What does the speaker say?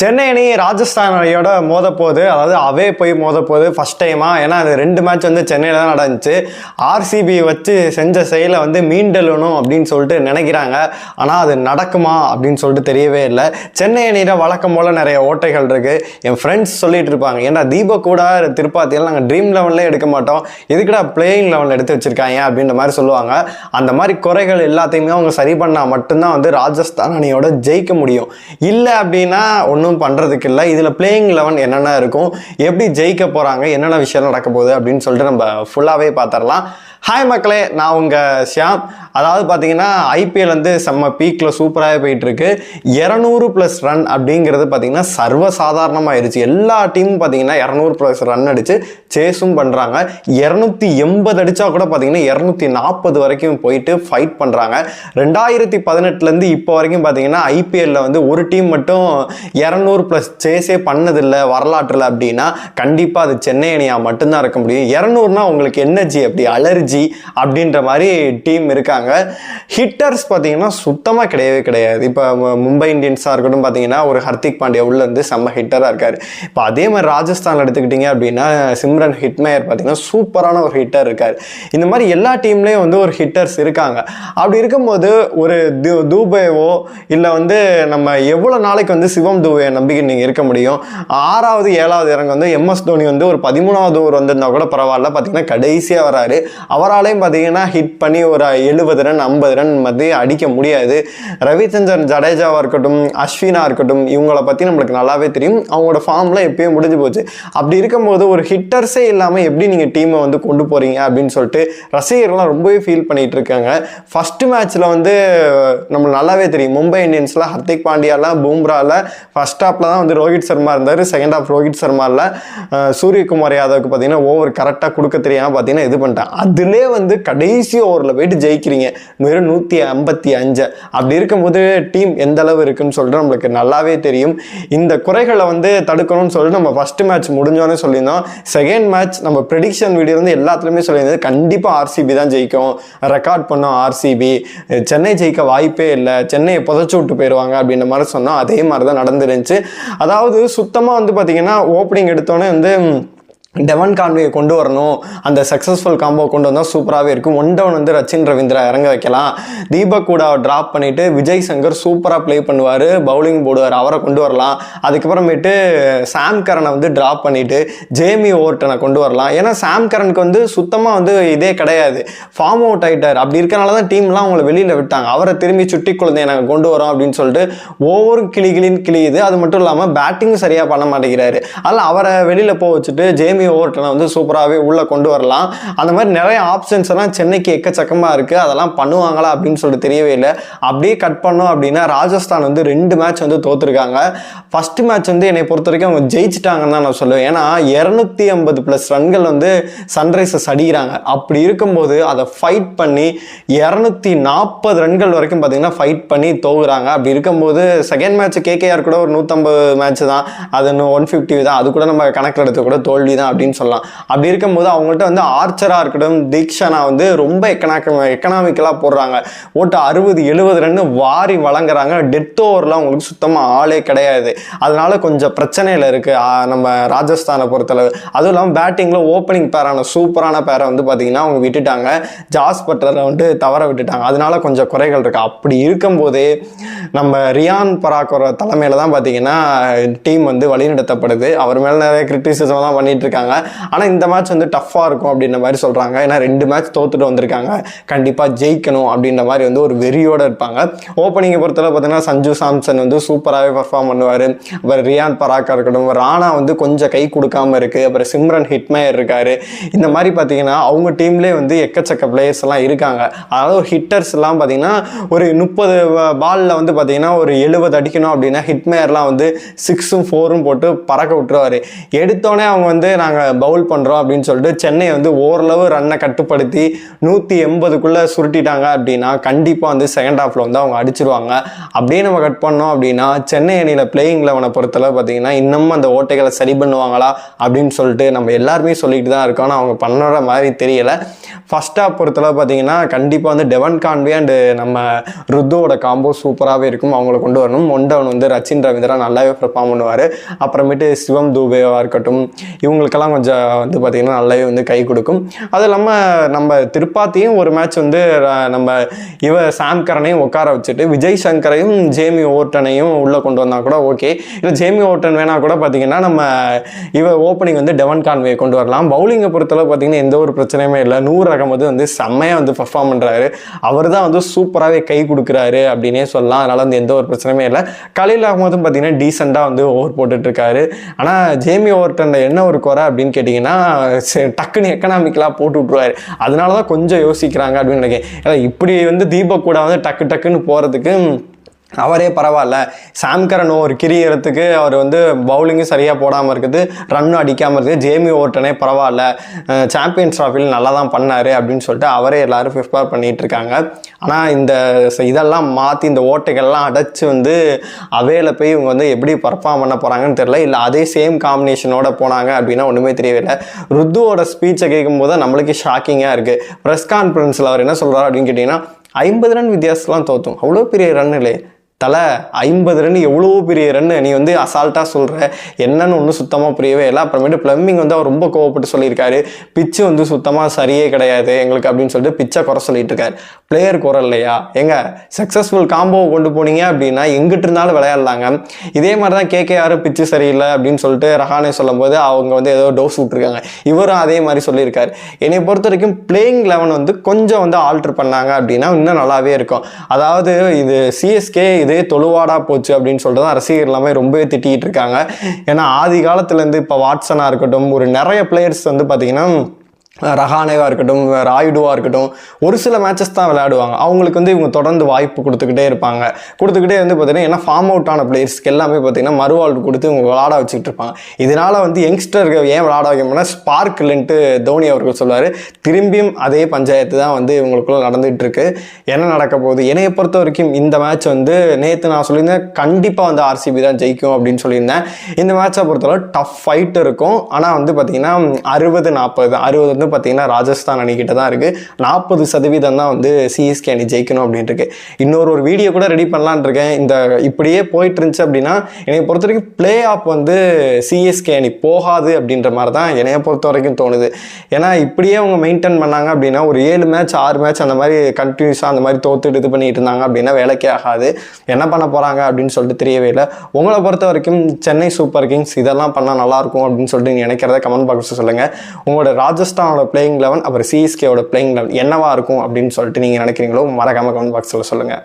சென்னை அணி ராஜஸ்தான் அணியோட மோத அதாவது அவே போய் மோத போகுது ஃபர்ஸ்ட் டைமா ஏன்னா அது ரெண்டு மேட்ச் வந்து சென்னையில் தான் நடந்துச்சு. ஆர்சிபி வச்சு செஞ்ச செயலை வந்து மீண்டெழுணும் அப்படின்னு சொல்லிட்டு நினைக்கிறாங்க. ஆனால் அது நடக்குமா அப்படின்னு சொல்லிட்டு தெரியவே இல்லை. சென்னை அணியில் வழக்கம் போல் நிறைய ஓட்டைகள் இருக்கு. என் ஃப்ரெண்ட்ஸ் சொல்லிட்டு இருப்பாங்க ஏன்னா தீபக் கூட திருப்பாத்தியில் நாங்கள் ட்ரீம் லெவன்லேயே எடுக்க மாட்டோம். எதுக்குடா பிளேயிங் லெவலில் எடுத்து வச்சிருக்காங்க? அப்படின்ற மாதிரி சொல்லுவாங்க. அந்த மாதிரி குறைகள் எல்லாத்தையுமே அவங்க சரி பண்ணால் மட்டும்தான் வந்து ராஜஸ்தான் அணியோட ஜெயிக்க முடியும். இல்லை அப்படின்னா ஒன்றும் பண்ணுறதுக்கு இல்லை இதில் பிளேயிங் லெவன் என்னென்ன இருக்கும்? எப்படி ஜெயிக்க போகிறாங்க என்னென்ன விஷயம் நடக்க போகுது? அப்படின்னு சொல்லிட்டு நம்ம ஃபுல்லாகவே பார்த்துடலாம் ஹாய் மக்களே நான் உங்கள் ஷியாம். அதாவது பார்த்தீங்கன்னா ஐபிஎல் வந்து செம்ம பீக்கில் சூப்பராகவே போயிட்டுருக்கு. இரநூறு ப்ளஸ் ரன் அப்படிங்கிறது பார்த்தீங்கன்னா சர்வசாதாரணமாகிடுச்சு எல்லா டீமும் பார்த்தீங்கன்னா இரநூறு ப்ளஸ் ரன் அடிச்சு சேஸும் பண்ணுறாங்க இரநூத்தி எண்பது அடித்தா கூட பார்த்தீங்கன்னா இரநூத்தி நாற்பது வரைக்கும் போயிட்டு ஃபைட் பண்ணுறாங்க ரெண்டாயிரத்தி பதினெட்டுலேருந்து இப்போ வரைக்கும் பார்த்தீங்கன்னா ஐபிஎல்லில் வந்து ஒரு டீம் மட்டும் இரநூறு ப்ளஸ் சேஸே பண்ணதில்லை வரலாற்றில் அப்படின்னா கண்டிப்பாக அது சென்னை அணியாக மட்டும்தான் இருக்க முடியும். இரநூறுனா உங்களுக்கு எனர்ஜி அப்படி அலர்ஜி அப்படின்ற மாதிரி டீம் இருக்காங்க. ஹிட்டர்ஸ் பார்த்தீங்கன்னா சுத்தமாக கிடையவே கிடையாது. இப்போ மும்பை இந்தியன்ஸாக இருக்கட்டும் பார்த்தீங்கன்னா ஒரு ஹர்திக் பாண்டியா உள்ளேருந்து செம்ம ஹிட்டராக இருக்கார். இப்போ அதே மாதிரி ராஜஸ்தான் எடுத்துக்கிட்டிங்க அப்படின்னா சிம்ரன் ஹிட்மேயர் பார்த்தீங்கன்னா சூப்பரான ஒரு ஹிட்டர் இருக்கார். இந்த மாதிரி எல்லா டீம்லேயும் வந்து ஒரு ஹிட்டர்ஸ் இருக்காங்க. அப்படி இருக்கும்போது ஒரு து- தூபேவோ இல்லை வந்து நம்ம எவ்வளோ நாளைக்கு வந்து சிவம் துபே நம்பிக்கை நீங்கள் இருக்க முடியும். ஆறாவது ஏழாவது இறங்கு வந்து எம்எஸ் தோனி வந்து ஒரு பதிமூணாவது ஓவர் வந்திருந்தா கூட பரவாயில்ல. பார்த்தீங்கன்னா கடைசியாக வராரு. அவராலையும் பார்த்தீங்கன்னா ஹிட் பண்ணி ஒரு எழுபது ரன் ஐம்பது ரன் மத்திய அடிக்க முடியாது. ரவிச்சந்திரன் ஜடேஜாவாக இருக்கட்டும் அஸ்வினா இருக்கட்டும் இவங்கள பற்றி நம்மளுக்கு நல்லாவே தெரியும். அவங்களோட ஃபார்ம்லாம் எப்பயும் முடிஞ்சு போச்சு. அப்படி இருக்கும்போது ஒரு ஹிட்டர்ஸே இல்லாமல் எப்படி நீங்கள் டீமை வந்து கொண்டு போகிறீங்க அப்படின்னு சொல்லிட்டு ரசிகர்கள்லாம் ரொம்பவே ஃபீல் பண்ணிகிட்டு இருக்காங்க. ஃபஸ்ட்டு மேட்ச்சில் வந்து நம்மளுக்கு நல்லாவே தெரியும். மும்பை இந்தியன்ஸில் ஹர்திக் பாண்டியாவில் பூம்ராவில் ஃபஸ்ட் ஃபர்ஸ்ட் ஹாப்பில் தான் வந்து ரோஹித் சர்மா இருந்தார். செகண்ட் ஹாஃப் ரோஹித் சர்மாவில் சூரியகுமார் யாதவுக்கு பார்த்தீங்கன்னா ஓவர் கரெக்டாக கொடுக்க தெரியாமல் பார்த்தீங்கன்னா இது பண்ணிட்டேன். அதிலே வந்து கடைசி ஓவரில் போயிட்டு ஜெயிக்கிறீங்க. வெறும் நூற்றி ஐம்பத்தி அஞ்சு. அப்படி இருக்கும்போது டீம் எந்த அளவு இருக்குன்னு சொல்லிட்டு நம்மளுக்கு நல்லாவே தெரியும். இந்த குறைகளை வந்து தடுக்கணும்னு சொல்லிட்டு நம்ம ஃபர்ஸ்ட் மேட்ச் முடிஞ்சோன்னே சொல்லியிருந்தோம். செகண்ட் மேட்ச் நம்ம ப்ரெடிக்ஷன் வீடியோ வந்து எல்லாத்துலேயுமே சொல்லியிருந்தது. கண்டிப்பாக ஆர்சிபி தான் ஜெயிக்கும். ரெக்கார்ட் பண்ணோம் ஆர்சிபி சென்னை ஜெயிக்க வாய்ப்பே இல்லை. சென்னையை புதைச்சி விட்டு போயிடுவாங்க அப்படின்ற மாதிரி சொன்னால் அதே மாதிரி தான் நடந்துருந்துச்சு. அதாவது சுத்தமாக வந்து பார்த்திங்கன்னா ஓப்பனிங் எடுத்தோன்னே வந்து டெவன் கான்வேயை கொண்டு வரணும். அந்த சக்ஸஸ்ஃபுல் காம்போ கொண்டு வந்தால் சூப்பராகவே இருக்கும். ஒன் டவுன் வந்து ரச்சின் ரவீந்திரா இறங்க வைக்கலாம். தீபக் கூட ட்ராப் பண்ணிவிட்டு விஜய் சங்கர் சூப்பராக ப்ளே பண்ணுவார். பவுலிங் போடுவார். அவரை கொண்டு வரலாம். அதுக்கப்புறமேட்டு சாம் கரனை வந்து ட்ராப் பண்ணிவிட்டு ஜேமி ஓவர்டனை கொண்டு வரலாம். ஏன்னா சாம் கரனுக்கு வந்து சுத்தமாக வந்து இதே கிடையாது. ஃபார்ம் அவுட் ஆகிட்டார் அப்படி இருக்கனால தான் டீம்லாம் அவங்கள வெளியில் விட்டாங்க. அவரை திரும்பி சுட்டி குழந்தைய நாங்கள் கொண்டு வரோம் அப்படின்னு சொல்லிட்டு ஒவ்வொரு கிளி கிளின்னு கிளியுது. அது மட்டும் இல்லாமல் பேட்டிங்கும் சரியாக பண்ண மாட்டேங்கிறாரு. அதில் அவரை வெளியில் போக வச்சுட்டு ஜேமி ஓவர்டனை வந்து சூப்பராகவே உள்ளே கொண்டு வரலாம். அந்த மாதிரி நிறைய ஆப்ஷன்ஸ் எல்லாம் சென்னைக்கு எக்கச்சக்கமாக இருக்குது அதெல்லாம் பண்ணுவாங்களா அப்படின்னு சொல்லிட்டு தெரியவே இல்லை. அப்படியே கட் பண்ணோம் அப்படின்னா ராஜஸ்தான் வந்து ரெண்டு மேட்ச் வந்து தோற்றுருக்காங்க ஃபர்ஸ்ட் மேட்ச் வந்து என்னை பொறுத்த வரைக்கும் அவங்க ஜெயிச்சிட்டாங்கன்னு தான் நான் சொல்லுவேன். ஏன்னா இரநூத்தி ஐம்பது ப்ளஸ் ரன்கள் வந்து சன்ரைசர்ஸ் அடிக்கிறாங்க. அப்படி இருக்கும்போது அதை ஃபைட் பண்ணி இரநூத்தி நாற்பது ரன்கள் வரைக்கும் பார்த்தீங்கன்னா ஃபைட் பண்ணி தோகுறாங்க அப்படி இருக்கும்போது செகண்ட் மேட்ச் கேகேஆர் கூட ஒரு நூற்றம்பது மேட்ச் தான். அது இன்னும் ஒன் ஃபிஃப்டி தான். அது கூட நம்ம கணக்கில் எடுத்து கூட தோல்வி தான் அப்படின்னு சொல்லலாம். அப்படி இருக்கும்போது அவங்கள்ட்ட வந்து ஆர்ச்சராக இருக்கட்டும் தீக்ஷனா வந்து ரொம்ப எக்கனாக்க எக்கனாமிக்கலாக போடுறாங்க. ஓட்டு அறுபது எழுபது ரன் வாரி வழங்குறாங்க. டெத் ஓவர்லாம் அவங்களுக்கு சுத்தமாக ஆளே கிடையாது. அதனால கொஞ்சம் பிரச்சனையில் இருக்குது நம்ம ராஜஸ்தானை பொறுத்தளவு. அதுவும் இல்லாமல் பேட்டிங்கில் ஓப்பனிங் பேரான சூப்பரான பேரை வந்து பார்த்தீங்கன்னா அவங்க விட்டுட்டாங்க. ஜாஸ் பட்டரை வந்து தவற விட்டுட்டாங்க. அதனால கொஞ்சம் குறைகள் இருக்குது அப்படி இருக்கும்போதே நம்ம ரியான் பராக்கோர தலைமையில் தான் பார்த்தீங்கன்னா டீம் வந்து வழிநடத்தப்படுது. அவர் மேலே நிறைய கிரிட்டிசிசம் தான் பண்ணிட்டு இருக்காங்க. ஆனால் இந்த மேட்ச் வந்து டஃப்பாக இருக்கும் அப்படின்ற மாதிரி சொல்கிறாங்க ஏன்னா ரெண்டு மேட்ச் தோத்துட்டு வந்திருக்காங்க. கண்டிப்பாக ஜெயிக்கணும் அப்படின்ற மாதிரி வந்து ஒரு வெறியோடு இருப்பாங்க. ஓப்பனிங்கை பொறுத்தவரை பார்த்தீங்கன்னா சஞ்சு சாம்சன் வந்து சூப்பராகவே பர்ஃபார்ம் பண்ணுவார். அப்புறம் ரியான் பராக்கா இருக்கட்டும் ராணா வந்து கொஞ்சம் கை கொடுக்காம இருக்குது அப்புறம் சிம்ரன் ஹிட்மேயர் இருக்காரு. இந்த மாதிரி பார்த்தீங்கன்னா அவங்க டீம்லேயே வந்து எக்கச்சக்க பிளேயர்ஸ் எல்லாம் இருக்காங்க. அதாவது ஒரு ஹிட்டர்ஸ் எல்லாம் பார்த்தீங்கன்னா ஒரு முப்பது பாலில் வந்து பார்த்தீங்கன்னா ஒரு எழுபது அடிக்கணும் அப்படின்னா ஹிட்மேயர்லாம் வந்து சிக்ஸும் ஃபோரும் போட்டு பறக்க விட்டுருவார். எடுத்தோடனே அவங்க வந்து நான் நாங்கள் பவுல் பண்ணுறோம் அப்படின்னு சொல்லிட்டு சென்னை வந்து ஓரளவு ரன்னை கட்டுப்படுத்தி நூற்றி எண்பதுக்குள்ளே சுருட்டிட்டாங்க அப்படின்னா கண்டிப்பாக வந்து செகண்ட் ஹாஃபில் வந்து அவங்க அடிச்சிருவாங்க. அப்படியே நம்ம கட் பண்ணோம் அப்படின்னா சென்னை அணியில் பிளேயிங் லெவனை பொறுத்தளவு பார்த்தீங்கன்னா இன்னமும் அந்த ஓட்டைகளை சரி பண்ணுவாங்களா அப்படின்னு சொல்லிட்டு நம்ம எல்லாருமே சொல்லிட்டு தான் இருக்கோம். ஆனால் அவங்க பண்ணுற மாதிரி தெரியல. ஃபர்ஸ்ட் ஹாஃப் பொறுத்தளவு பார்த்தீங்கன்னா கண்டிப்பாக வந்து டெவன் கான்வே அண்டு நம்ம ருத்தோட காம்போ சூப்பராகவே இருக்கும். அவங்கள கொண்டு வரணும். ஒன் டவுன் வந்து ரச்சின் ரவீந்திரா நல்லாவே பெர்ஃபார்ம் பண்ணுவார். அப்புறமேட்டு சிவம் தூபேவாக இருக்கட்டும். இவங்களுக்கு இவங்களுக்கெல்லாம் கொஞ்சம் வந்து பார்த்திங்கன்னா நல்லாவே வந்து கை கொடுக்கும். அது இல்லாமல் நம்ம திருப்பாத்தியும் ஒரு மேட்ச் வந்து நம்ம இவ சாம்கரனையும் உட்கார வச்சுட்டு விஜய் சங்கரையும் ஜேமி ஓர்டனையும் உள்ளே கொண்டு வந்தால் கூட ஓகே இல்லை ஜேமி ஓர்டன் வேணால் கூட பார்த்தீங்கன்னா நம்ம இவ ஓப்பனிங் வந்து டெவன் கான்வே கொண்டு வரலாம். பவுலிங்கை பொறுத்தளவு பார்த்தீங்கன்னா எந்த ஒரு பிரச்சனையுமே இல்லை. நூறு அகமது வந்து செம்மையாக வந்து பர்ஃபார்ம் பண்ணுறாரு அவர் தான் வந்து சூப்பராகவே கை கொடுக்குறாரு அப்படின்னே சொல்லலாம். அதனால் வந்து எந்த ஒரு பிரச்சனையுமே இல்லை. கலையில் அகமதும் பார்த்திங்கன்னா டீசெண்டாக வந்து ஓவர் போட்டுட்ருக்காரு ஆனால் ஜேமி ஓவர்டனில் என்ன ஒரு குறை அப்படின்னு கேட்டிங்கன்னா டக்குன்னு எக்கனாமிக்கலாக போட்டு விட்ருவாரு அதனால தான் கொஞ்சம் யோசிக்கிறாங்க அப்படின்னு நினைக்கிறேன். ஏன்னா இப்படி வந்து தீபக் கூட வந்து டக்கு டக்குன்னு போகிறதுக்கு அவரே பரவாயில்ல. சாம்கரன் ஓவர் கிரியறதுக்கு அவர் வந்து பவுலிங்கும் சரியாக போடாமல் இருக்குது ரன்னும் அடிக்காமல் இருக்குது. ஜேமி ஓட்டனே பரவாயில்ல. சாம்பியன்ஸ் ட்ராஃபியில் நல்லா தான் பண்ணார் அப்படின்னு சொல்லிட்டு அவரே எல்லோரும் ப்ரிப்பேர் பண்ணிகிட்டு இருக்காங்க. ஆனால் இந்த இதெல்லாம் மாற்றி இந்த ஓட்டைகள்லாம் அடைச்சி வந்து அவையில் போய் இவங்க வந்து எப்படி பர்ஃபார்ம் பண்ண போகிறாங்கன்னு தெரியல. இல்லை அதே சேம் காம்பினேஷனோட போனாங்க அப்படின்னா ஒன்றுமே தெரியவில்லை ருத்துவோட ஸ்பீச்சை கேட்கும்போது நம்மளுக்கு ஷாக்கிங்காக இருக்குது ப்ரெஸ் கான்ஃபரன்ஸில் அவர் என்ன சொல்கிறார் அப்படின்னு கேட்டிங்கன்னா ஐம்பது ரன் வித்தியாசம்லாம் தோற்றும் அவ்வளோ பெரிய ரன் இல்லை தலை ஐம்பது ரன் எவ்வளோ பெரிய ரன் நீ வந்து அசால்ட்டாக சொல்கிற என்னன்னு ஒன்றும் சுத்தமாக புரியவே இல்லை. அப்புறமேட்டு பிளம்பிங் வந்து அவர் ரொம்ப கோவப்பட்டு சொல்லியிருக்காரு. பிச்சு வந்து சுத்தமாக சரியே கிடையாது எங்களுக்கு அப்படின்னு சொல்லிட்டு பிச்சை குறை சொல்லிட்டு இருக்காரு. பிளேயர் குறை இல்லையா? எங்க சக்ஸஸ்ஃபுல் காம்போவை கொண்டு போனீங்க அப்படின்னா எங்கிட்டு இருந்தாலும் விளையாடலாங்க. இதே மாதிரி தான் கேகேஆர் பிச்சு சரியில்லை அப்படின்னு சொல்லிட்டு ரஹானே சொல்லும்போது அவங்க வந்து ஏதோ டோஸ் விட்ருக்காங்க இவரும் அதே மாதிரி சொல்லியிருக்காரு. என்னை பொறுத்த வரைக்கும் பிளேயிங் லெவன் வந்து கொஞ்சம் வந்து ஆல்டர் பண்ணாங்க அப்படின்னா இன்னும் நல்லாவே இருக்கும். அதாவது இது சிஎஸ்கே இதே தொழுவாடா போச்சு அப்படின்னு சொல்லிட்டு தான் ரசிகர் எல்லாமே ரொம்பவே திட்டிகிட்டு இருக்காங்க. ஏன்னா ஆதி காலத்துலேருந்து இப்போ வாட்சனாக இருக்கட்டும் ஒரு நிறைய பிளேயர்ஸ் வந்து பார்த்தீங்கன்னா ரஹானேவாக இருக்கட்டும் ராயுடுவாக இருக்கட்டும் ஒரு சில மேட்சஸ் தான் விளையாடுவாங்க. அவங்களுக்கு வந்து இவங்க தொடர்ந்து வாய்ப்பு கொடுத்துக்கிட்டே இருப்பாங்க. கொடுத்துக்கிட்டே வந்து பார்த்தீங்கன்னா ஏன்னா ஃபார்ம் அவுட் ஆன பிளேயர்ஸ்க்கு எல்லாமே பார்த்தீங்கன்னா மறுவாழ்வு கொடுத்து இவங்க விளாட வச்சுக்கிட்டு இருப்பாங்க. இதனால் வந்து யங்ஸ்டர்கள் ஏன் விளாட வைக்கணும்னா ஸ்பார்க் இல்லைன்ட்டு தோனி அவர்கள் சொல்லுவார் திரும்பியும் அதே பஞ்சாயத்து தான் வந்து இவங்களுக்குள்ள நடந்துகிட்டு இருக்கு. என்ன நடக்க போகுது? என்னைய பொறுத்த வரைக்கும் இந்த மேட்ச் வந்து நேற்று நான் சொல்லியிருந்தேன் கண்டிப்பாக வந்து ஆர்சிபி தான் ஜெயிக்கும் அப்படின்னு சொல்லியிருந்தேன். இந்த மேட்சை பொறுத்தவரை டஃப் ஃபைட் இருக்கும். ஆனால் வந்து பார்த்திங்கன்னா அறுபது நாற்பது அறுபது வந்து பார்த்தீங்கன்னா ராஜஸ்தான் அணிக்கிட்ட தான் இருக்குது நாற்பது சதவீதம் தான் வந்து சிஎஸ்கே அணி ஜெயிக்கணும் அப்படின்ட்டு இருக்கு இன்னொரு ஒரு வீடியோ கூட ரெடி பண்ணலான்னு இருக்கேன். இந்த இப்படியே போயிட்டு இருந்துச்சு அப்படின்னா என்னை பொறுத்த வரைக்கும் பிளே ஆஃப் வந்து சிஎஸ்கே அணி போகாது அப்படின்ற மாதிரி தான் என்னைய பொறுத்த வரைக்கும் தோணுது. ஏன்னா இப்படியே அவங்க மெயின்டைன் பண்ணாங்க அப்படின்னா ஒரு ஏழு மேட்ச் ஆறு மேட்ச் அந்த மாதிரி கண்டினியூஸாக அந்த மாதிரி தோத்துட்டு இது பண்ணிட்டு இருந்தாங்க அப்படின்னா வேலைக்கே ஆகாது. என்ன பண்ண போகிறாங்க அப்படின்னு சொல்லிட்டு தெரியவே இல்லை. உங்களை பொறுத்த வரைக்கும் சென்னை சூப்பர் கிங்ஸ் இதெல்லாம் பண்ணால் நல்லாயிருக்கும் அப்படின்னு சொல்லிட்டு நீங்கள் நினைக்கிறத கமெண்ட் பாக்ஸில் சொல்லுங்கள் உங்களோட ராஜஸ்தான் ராஜஸ்தானோட பிளேயிங் லெவன் அப்புறம் சிஎஸ்கேவோட பிளேயிங் லெவன் என்னவா இருக்கும் அப்படின்னு சொல்லிட்டு நீங்கள் நினைக்கிறீங்களோ மறக்காம கமெண்ட் பாக்ஸில் சொல்லுங்கள்